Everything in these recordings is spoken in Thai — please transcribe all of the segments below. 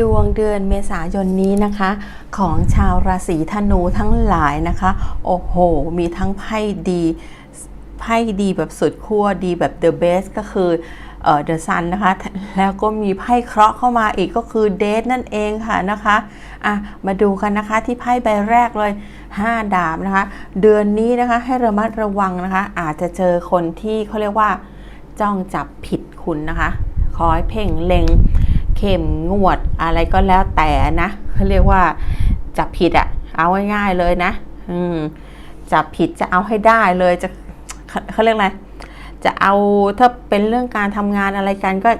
ดวงเดือนเมษายนนี้นะคะ ของชาวราศีธนูทั้งหลายนะคะ โอ้โห มีทั้งไพ่ดีไพ่ดีแบบสุดขั้วดีแบบ the best ก็คือเอ่อ the sun นะคะ แล้วก็มีไพ่เคราะห์เข้ามาอีกก็คือเดทนั่นเองค่ะนะคะอะมาดูกันนะคะที่ไพ่ใบแรกเลย 5 ดาบนะคะ เดือนนี้นะคะให้ระมัดระวังนะคะ อาจจะเจอคนที่เขาเรียกว่า จ้องจับผิดคุณนะคะ คอยเพ่งเล็ง เข้มงวดอะไรก็แล้วแต่นะเขาเรียกว่าจับผิดอะเอาง่ายๆเลยนะอืมจับผิดจะเอาให้ได้เลยจะเขาเรียกอะไรจะเอาถ้าเป็นเรื่องการทำงานอะไรกันก็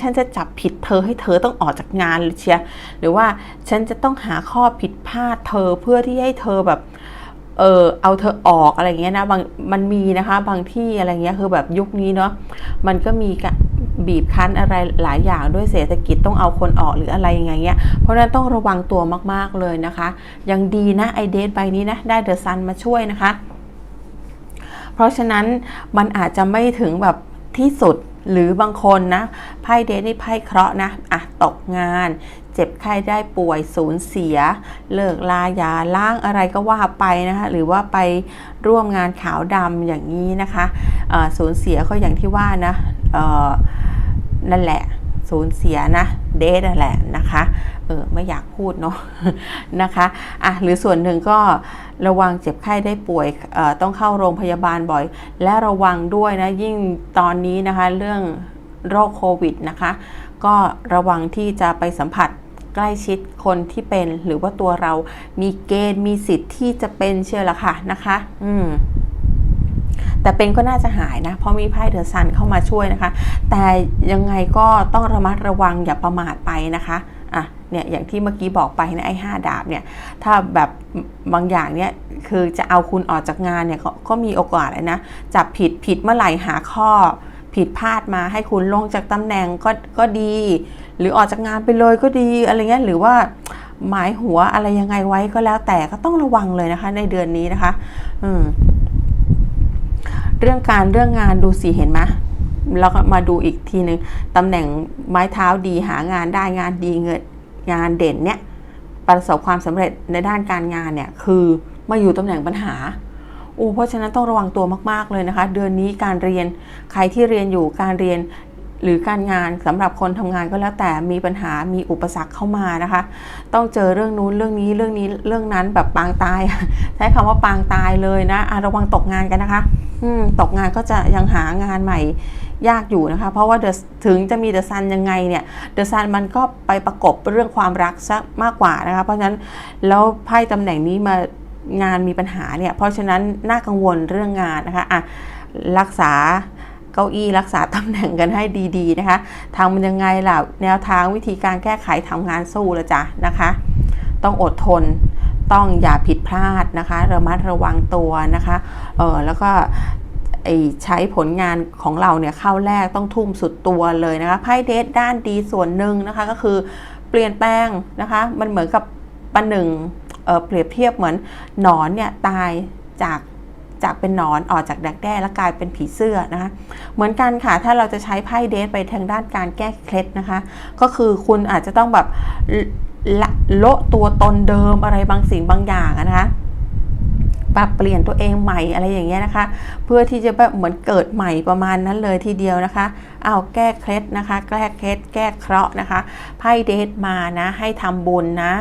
ฉันจะจับผิดเธอให้เธอต้องออกจากงานเลยเชียหรือว่าฉันจะต้องหาข้อผิดพลาดเธอเพื่อที่ให้เธอแบบเออเอาเธอออกอะไรเงี้ยนะบางมันมีนะคะ บางที่อะไรเงี้ยคือแบบยุคนี้เนาะมันก็มีกะ บีบคั้นอะไรหลายอย่างด้วยเศรษฐกิจต้องเอาคนออกหรืออะไรยังไงเงี้ย เพราะนั้นต้องระวังตัวมากๆเลยนะคะ ยังดีนะไอเดทใบนี้นะได้เดอะซันมาช่วยนะคะ เพราะฉะนั้นมันอาจจะไม่ถึงแบบที่สุดหรือบางคนนะไพ่เดทนี่ไพ่เคราะห์นะอะตกงานเจ็บไข้ได้ป่วยสูญเสีย เลิกลาหยาล้างอะไรก็ว่าไปนะคะหรือว่าไปร่วมงานขาวดำอย่างนี้นะคะสูญเสียก็อย่างที่ว่านะ นั่นแหละสูญเสียนะเดทนั่นแหละนะคะเออไม่อยากพูดเนาะนะคะอะหรือส่วนหนึ่งก็ระวังเจ็บไข้ได้ป่วยต้องเข้าโรงพยาบาลบ่อย และระวังด้วยนะยิ่งตอนนี้นะคะเรื่องโรคโควิดนะคะก็ระวังที่จะไปสัมผัสใกล้ชิดคนที่เป็นหรือว่าตัวเรามีเกณฑ์มีสิทธิ์ที่จะเป็นเชื่อละค่ะนะคะ อืม แต่เป็นก็น่าจะหายนะ เพราะมีไพ่เดอะซันเข้ามาช่วยนะคะ แต่ยังไงก็ต้องระมัดระวังอย่าประมาทไปนะคะอะเนี่ยอย่างที่เมื่อกี้บอกไปนะไอ้ห้าดาบเนี่ยถ้าแบบบางอย่างเนี่ยคือจะเอาคุณออกจากงานเนี่ยก็ก็มีโอกาสเลยนะ จับผิดผิดเมื่อไหร่หาข้อผิดพลาดมาให้คุณลงจากตำแหน่งก็ก็ดี หรือออกจากงานไปเลยก็ดีอะไรเงี้ยหรือว่าหมายหัวอะไรยังไงไว้ก็แล้วแต่ก็ต้องระวังเลยนะคะในเดือนนี้นะคะ อืม เรื่องการเรื่องงานดูสิเห็นไหมแล้วก็มาดูอีกทีหนึ่งตำแหน่งไม้เท้าดีหางานได้งานดีเงินงานเด่นเนี่ยประสบความสำเร็จในด้านการงานเนี่ยคือมาอยู่ตำแหน่งปัญหาอู้เพราะฉะนั้นต้องระวังตัวมาก ๆ เลยนะคะ เดือนนี้การเรียนใครที่เรียนอยู่การเรียน หรือการงานสำหรับคนทำงานก็แล้วแต่มีปัญหามีอุปสรรคเข้ามานะคะ ต้องเจอเรื่องนู้นเรื่องนี้เรื่องนี้เรื่องนั้นแบบปางตาย ใช้คำว่าปางตายเลยนะะระวังตกงานกันนะคะตกงานก็จะยังหางานใหม่ยากอยู่นะคะ เพราะว่าถึงจะมีเดอะซันยังไงเนี่ยเดอะซันมันก็ไปประกบเรื่องความรักซะมากกว่านะคะ เพราะฉะนั้นแล้วไพ่ตำแหน่งนี้มางานมีปัญหาเนี่ยเพราะฉะนั้นน่ากังวลเรื่องงานนะคะอะรักษา เก้าอี้รักษาตำแหน่งกันให้ดีๆนะคะทำมันยังไงล่ะแนวทางวิธีการแก้ไขทำงานสู้ละจ้ะนะคะ ต้องอดทนต้องอย่าผิดพลาดนะคะระมัดระวังตัวนะคะเออแล้วก็ใช้ผลงานของเราเนี่ยเข้าแรกต้องทุ่มสุดตัวเลยนะคะไพ่เดทด้านดีส่วนหนึ่งนะคะก็คือเปลี่ยนแปลงนะคะมันเหมือนกับปันหนึ่งเเปรียบเทียบเหมือนหนอนเนี่ยตายจาก จากเป็นนอนออกจากดักแด้แล้วกลายเป็นผีเสื้อนะคะ เหมือนกันค่ะ ถ้าเราจะใช้ไพ่เดทไปทางด้านการแก้เคล็ดนะคะ ก็คือคุณอาจจะต้องแบบละโละตัวตนเดิมอะไรบางสิ่งบางอย่างนะคะปรับเปลี่ยนตัวเองใหม่อะไรอย่างเงี้ยนะคะ เพื่อที่จะแบบเหมือนเกิดใหม่ประมาณนั้นเลยทีเดียวนะคะเอาแก้เคล็ดนะคะ แก้เคล็ดแก้เคราะห์นะคะไพ่เดทมานะให้ทำบุญนะ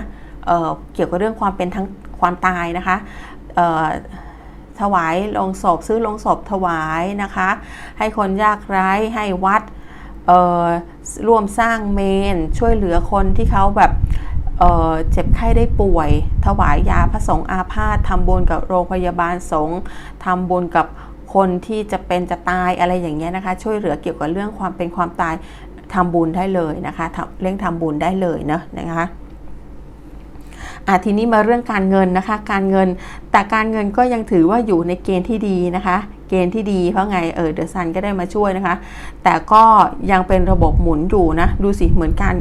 เเกี่ยวกับเรื่องความเป็นทั้งความตายนะคะ ถวายลงศพซื้อลงศพถวายนะคะ ให้คนยากไร้ให้วัดร่วมสร้างเมน ช่วยเหลือคนที่เขาแบบเเจ็บไข้ได้ป่วย ถวายยาพระสงฆ์อาพาธทำบุญกับโรงพยาบาลสงฆ์ทำบุญกับคนที่จะเป็นจะตายอะไรอย่างเงี้ยนะคะ ช่วยเหลือเกี่ยวกับเรื่องความเป็นความตายทำบุญได้เลยนะคะเร่งทำบุญได้เลยเนาะนะคะ อะทีนี้มาเรื่องการเงินนะคะ การเงิน แต่การเงินก็ยังถือว่าอยู่ในเกณฑ์ที่ดีนะคะ เกณฑ์ที่ดีเพราะไงเออเดอะซันก็ได้มาช่วยนะคะ แต่ก็ยังเป็นระบบหมุนอยู่นะ ดูสิเหมือนการ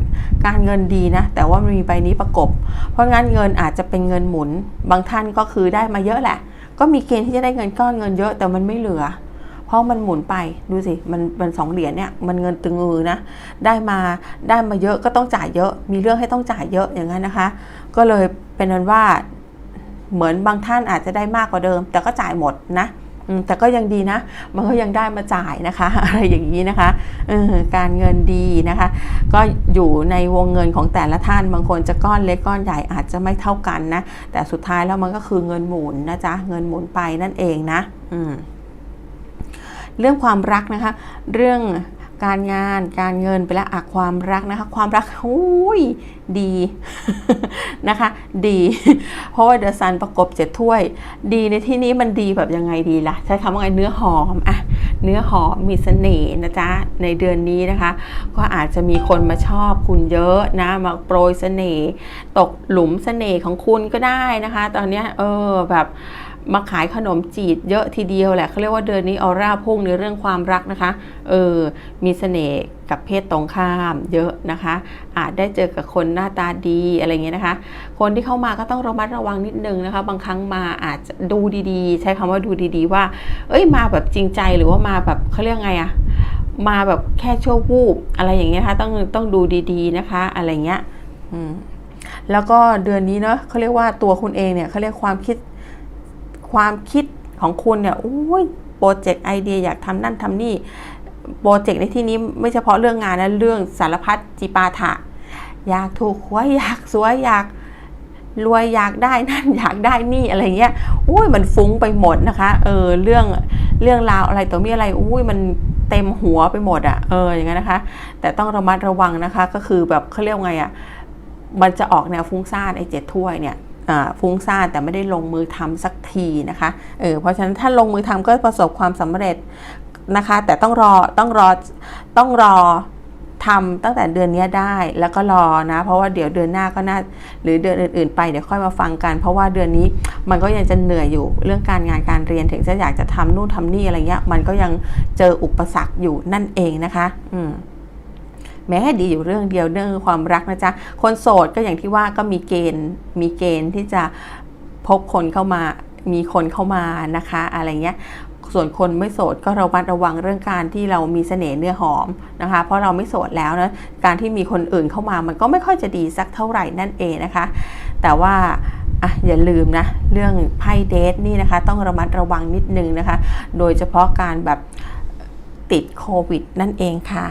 การเงินดีนะ แต่ว่ามีใบนี้ประกบ เพราะงั้นเงินอาจจะเป็นเงินหมุน บางท่านก็คือได้มาเยอะแหละ ก็มีเกณฑ์ที่จะได้เงินก้อนเงินเยอะแต่มันไม่เหลือเพราะราะมันหมุนไปดูสิมันมันสองเหรียญเนี่ยมันเงินตึงมือนะ ได้มาได้มาเยอะก็ต้องจ่ายเยอะ มีเรื่องให้ต้องจ่ายเยอะอย่างนั้นนะคะ ก็เลยเป็นนั้นว่าเหมือนบางท่านอาจจะได้มากกว่าเดิม แต่ก็จ่ายหมดนะแต่ก็ยังดีนะ มันก็ยังได้มาจ่ายนะคะ อะไรอย่างนี้นะคะการเงินดีนะคะ ก็อยู่ในวงเงินของแต่ละท่าน บางคนจะก้อนเล็กก้อนใหญ่อาจจะไม่เท่ากันนะ แต่สุดท้ายแล้วมันก็คือเงินหมุนนะจ๊ะ เงินหมุนไปนั่นเองนะ เรื่องความรักนะคะ เรื่อง การงานการเงินไปแล้วอะความรักนะคะ ความรักอุ้ยดีนะคะ ดี เพราะว่าเดอะซันประกบเจ็ดถ้วย ดีในที่นี้มันดีแบบยังไงดีล่ะ ใช้คำว่าไงเนื้อหอมอะเนื้อหอมมีเสน่ห์นะจ๊ะ ในเดือนนี้นะคะ ก็อาจจะมีคนมาชอบคุณเยอะนะมาโปรยเสน่ห์ตกหลุมเสน่ห์ของคุณก็ได้นะคะ ตอนเนี้ยเออแบบ มาขายขนมจีบเยอะทีเดียวแหละเขาเรียกว่าเดือนนี้ออร่าพุ่งในเรื่องความรักนะคะ เออ มีเสน่ห์กับเพศตรงข้ามเยอะนะคะ อาจได้เจอกับคนหน้าตาดีอะไรเงี้ยนะคะ คนที่เข้ามาก็ต้องระมัดระวังนิดนึงนะคะ บางครั้งมาอาจจะดูดีๆ ใช้คำว่าดูดีๆ ว่า เอ้ยมาแบบจริงใจหรือว่ามาแบบเขาเรียกไงอะมาแบบแค่ชั่ววูบอะไรอย่างเงี้ยนะคะต้องต้องดูดีๆนะคะ อะไรเงี้ย อืมแล้วก็เดือนนี้เนาะเขาเรียกว่าตัวคุณเองเนี่ยเขาเรียกความคิด ความคิดของคุณเนี่ยโอ้ยโปรเจกต์ไอเดียอยากทำนั่นทำนี่โปรเจกต์ในที่นี้ไม่เฉพาะเรื่องงานนะเรื่องสารพัดจิปาถะ อยากถูกหวยอยากสวยอยากรวยอยากได้นั่นอยากได้นี่อะไรเงี้ยอุ้ยมันฟุ้งไปหมดนะคะเออเรื่องเรื่องราวอะไรตัวมีอะไรอุ้ยมันเต็มหัวไปหมดอะ่ะเอออย่างนั้นนะคะ แต่ต้องระมัดระวังนะคะก็คือแบบเขาเรียกว่าไงอะ่ะมันจะออกแนวฟุ้งซ่านไอ้เจ็ดถ้วยเนี่ย ฟุ้งซ่านแต่ไม่ได้ลงมือทำสักทีนะคะเออเพราะฉะนั้นถ้าลงมือทำก็ประสบความสำเร็จนะคะ แต่ต้องรอต้องรอต้องรอทำตั้งแต่เดือนนี้ได้แล้วก็รอนะ เพราะว่าเดี๋ยวเดือนหน้าก็น่าหรือเดือนอื่นๆไปเดี๋ยวค่อยมาฟังกัน เพราะว่าเดือนนี้มันก็ยังจะเหนื่อยอยู่เรื่องการงานการเรียนถึงจะอยากจะทำนู่นทำนี่อะไรเงี้ยมันก็ยังเจออุปสรรคอยู่นั่นเองนะคะ อืม แม้ดีอยู่เรื่องเดียวเรื่องความรักนะจ๊ะ คนโสดก็อย่างที่ว่าก็มีเกณฑ์มีเกณฑ์ที่จะพบคนเข้ามามีคนเข้ามานะคะ อะไรเงี้ยส่วนคนไม่โสดก็ระมัดระวังเรื่องการที่เรามีเสน่ห์เนื้อหอมนะคะ เพราะเราไม่โสดแล้วนะการที่มีคนอื่นเข้ามามันก็ไม่ค่อยจะดีสักเท่าไหร่นั่นเองนะคะ แต่ว่าอะอย่าลืมนะเรื่องไพ่เดทนี่นะคะ ต้องระมัดระวังนิดนึงนะคะ โดยเฉพาะการแบบติดโควิดนั่นเองค่ะ